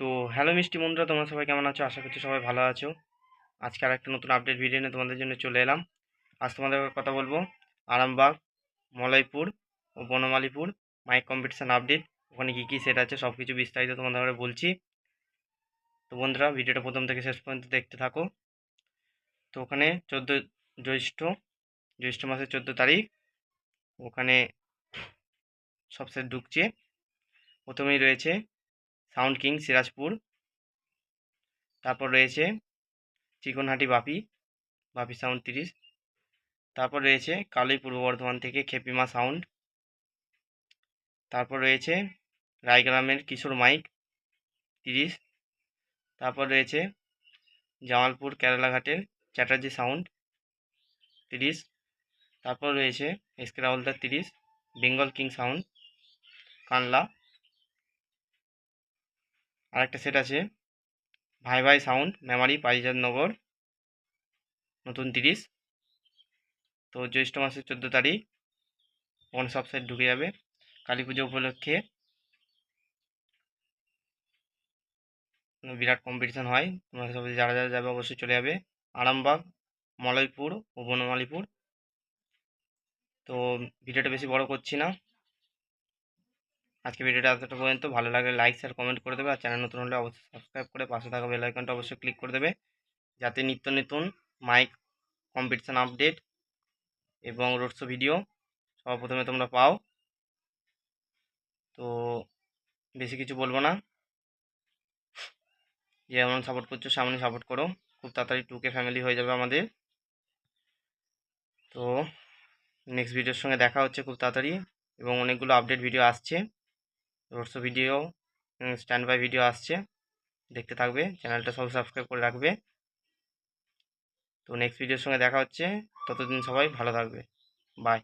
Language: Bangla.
তো হ্যালো মিষ্টি বন্ধুরা, তোমরা সবাই কেমন আছো? আশা করছি সবাই ভালো আছো। আজকে আর একটা নতুন আপডেট ভিডিও নিয়ে তোমাদের জন্য চলে এলাম। আজ তোমাদের কথা বলব। আরামবাগ মলয়পুর ও বনমালীপুর মাইক কম্পিটিশান আপডেট ওখানে কী কী সেট আছে সব কিছু বিস্তারিত তোমাদের বলছি। তো বন্ধুরা, ভিডিওটা প্রথম থেকে শেষ পর্যন্ত দেখতে থাকো। তো ওখানে চোদ্দ জ্যৈষ্ঠ জ্যৈষ্ঠ মাসের চোদ্দ তারিখ। ওখানে সব সেট ঢুকছে। প্রথমেই রয়েছে সাউন্ড কিং, সিরাজপুর। তারপর রয়েছে চিকনহাটি বাপি বাপি সাউন্ড তিরিশ। তারপর রয়েছে কালই পূর্ব বর্ধমান থেকে খেপিমা সাউন্ড। তারপর রয়েছে রায়গ্রামের কিশোর মাইক তিরিশ। তারপর রয়েছে জামালপুর কেরালাঘাটের চ্যাটার্জি সাউন্ড তিরিশ। তারপর রয়েছে এসকে রাহুলদার তিরিশ, বেঙ্গল কিং সাউন্ড, কানলা। আরেকটা সেট আছে। ভাই ভাই সাউন্ড মেমারি পারিজাতনগর নতুন তিরিশ। তো জ্যৈষ্ঠ মাসের চোদ্দ তারিখ ওখানে সব সেট ঢুকে যাবে? কালী পুজো উপলক্ষে বিরাট কম্পিটিশান হয়। তোমরা সবাই যারা যারা যাবে অবশ্যই চলে যাবে। আরামবাগ, মলয়পুর, ও বনমালীপুর। তো ভিডিওটা বেশি বড় করছি না। আজকে ভিডিওটা এতটা পর্যন্ত। ভালো লাগলে লাইক শেয়ার কমেন্ট করে দেবে। আর চ্যানেল নতুন হলে অবশ্যই সাবস্ক্রাইব করে পাশে থাকা বেল আইকনটা অবশ্যই ক্লিক করে দেবে। যাতে নিত্য নতুন মাইক কম্পিটিশান আপডেট এবং রোড শো ভিডিও সবার প্রথমে তোমরা পাও। তো বেশি কিছু বলব না। যেমন সাপোর্ট করছ সামনে সাপোর্ট করো। খুব তাড়াতাড়ি টুকে ফ্যামিলি হয়ে যাবে আমাদের। তো নেক্সট ভিডিওর সঙ্গে দেখা হচ্ছে খুব তাড়াতাড়ি এবং অনেকগুলো আপডেট ভিডিও আসছে। Roadshow video stand by video আসছে। দেখতে থাকবে। চ্যানেলটা সব সাবস্ক্রাইব করে রাখবে। তো নেক্সট ভিডিওর সঙ্গে দেখা হচ্ছে। ততদিন সবাই ভালো থাকবে। বাই